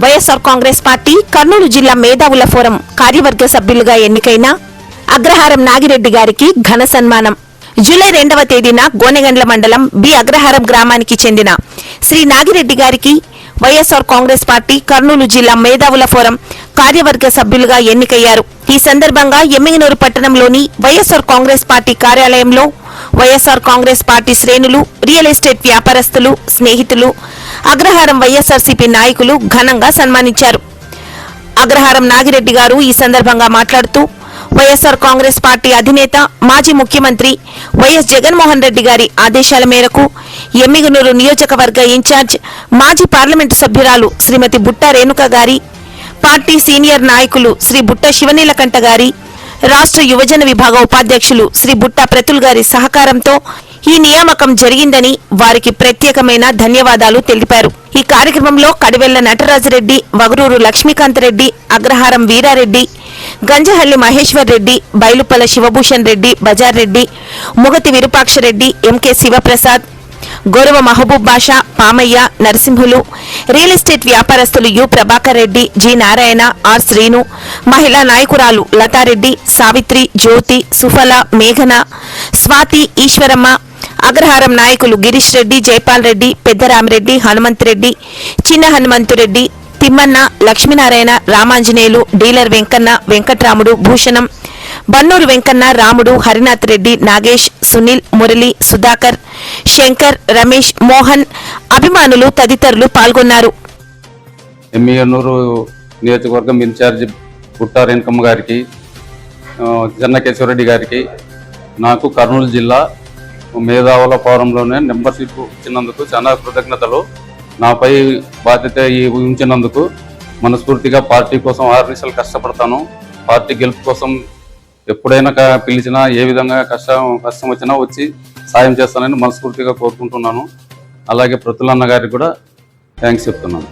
YSR Congress party Kurnool జిల్లా మేధావుల forum కార్యవర్గ సభ్యులుగా ఎన్నికైన అగ్రహారం నాగిరెడ్డి గారికి ఘన సన్మానం. జూలై రెండవ తేదీన గోనెగండ్ల మండలం బి అగ్రహారం గ్రామానికి చెందిన శ్రీ నాగిరెడ్డి గారికి వైఎస్ఆర్ కాంగ్రెస్ పార్టీ కర్నూలు జిల్లా మేధావుల ఫోరం కార్యవర్గ సభ్యులుగా ఎన్నికయ్యారు. ఈ సందర్భంగా ఎమ్మిగనూరు పట్టణంలోని వైఎస్ఆర్ కాంగ్రెస్ పార్టీ కార్యాలయంలో వైఎస్ఆర్ కాంగ్రెస్ పార్టీ శ్రేణులు రియల్ ఎస్టేట్ వ్యాపారస్తులు స్నేహితులు అగ్రహారం వైఎస్ఆర్సీపీ నాయకులు ఘనంగా సన్మానించారు. అగ్రహారం నాగిరెడ్డి గారు ఈ సందర్భంగా మాట్లాడుతూ వైఎస్ఆర్ కాంగ్రెస్ పార్టీ అధినేత మాజీ ముఖ్యమంత్రి వైఎస్ జగన్మోహన్ రెడ్డి గారి ఆదేశాల మేరకు ఎమ్మిగనూరు నియోజకవర్గ ఇన్ఛార్జ్ మాజీ పార్లమెంటు సభ్యురాలు శ్రీమతి బుట్ట రేణుక గారి పార్టీ సీనియర్ నాయకులు శ్రీ బుట్ట శివనీలకంఠ గారి రాష్ట్ర యువజన విభాగ ఉపాధ్యక్షులు శ్రీ బుట్టా ప్రతుల్ గారి సహకారంతో ఈ నియామకం జరిగిందని వారికి ప్రత్యేకమైన ధన్యవాదాలు తెలిపారు. ఈ కార్యక్రమంలో కడివెళ్ళ నటరాజరెడ్డి వగరూరు లక్ష్మీకాంత్ రెడ్డి అగ్రహారం వీరారెడ్డి గంజహల్లి మహేశ్వర్ రెడ్డి బైలుపల్ల శివభూషణ్ రెడ్డి బజార్ రెడ్డి ముగతి విరూపాక్షరెడ్డి ఎంకే శివప్రసాద్ గౌరవ మహబూబ్ బాషా పామయ్య నరసింహులు రియల్ ఎస్టేట్ వ్యాపారస్తులు U Prabhakar Reddy G Narayana R Srinu మహిళా నాయకురాలు లతారెడ్డి సావిత్రి జ్యోతి సుఫల మేఘన స్వాతి ఈశ్వరమ్మ అగ్రహారం నాయకులు గిరీష్ రెడ్డి జైపాల్ రెడ్డి పెద్దరామిరెడ్డి హనుమంత్ రెడ్డి చిన్న హనుమంతురెడ్డి తిమ్మన్న లక్ష్మీనారాయణ రామాంజనేయులు డీలర్ వెంకన్న వెంకట్రాముడు భూషణం బన్నూరు వెంకన్న రాముడు హరినాథ్ రెడ్డి నాగేష్ సునీల్ మురళి సుధాకర్ శంకర్ రమేష్ మోహన్ అభిమానులు తదితరులు పాల్గొన్నారు. ఎమ్మియనూరు నియోజకవర్గం ఇన్ఛార్జి పుట్టా రేణుకమ్మ గారికి ఆ, చెన్నకేశ్వరరెడ్డి గారికి నాకు కర్నూలు జిల్లా మేధావుల ఫోరంలోనే మెంబర్షిప్ ఇచ్చినందుకు చాలా కృతజ్ఞతలు. నాపై బాధ్యత ఉంచినందుకు మనస్ఫూర్తిగా పార్టీ కోసం ఆరు నిమిషాలు కష్టపడతాను. పార్టీ గెలుపు కోసం ఎప్పుడైనా పిలిచినా ఏ విధంగా కష్టం కష్టం వచ్చినా వచ్చి సాయం చేస్తానని మనస్ఫూర్తిగా కోరుకుంటున్నాను. అలాగే ప్రతులన్న గారికి కూడా థ్యాంక్స్ చెప్తున్నాను.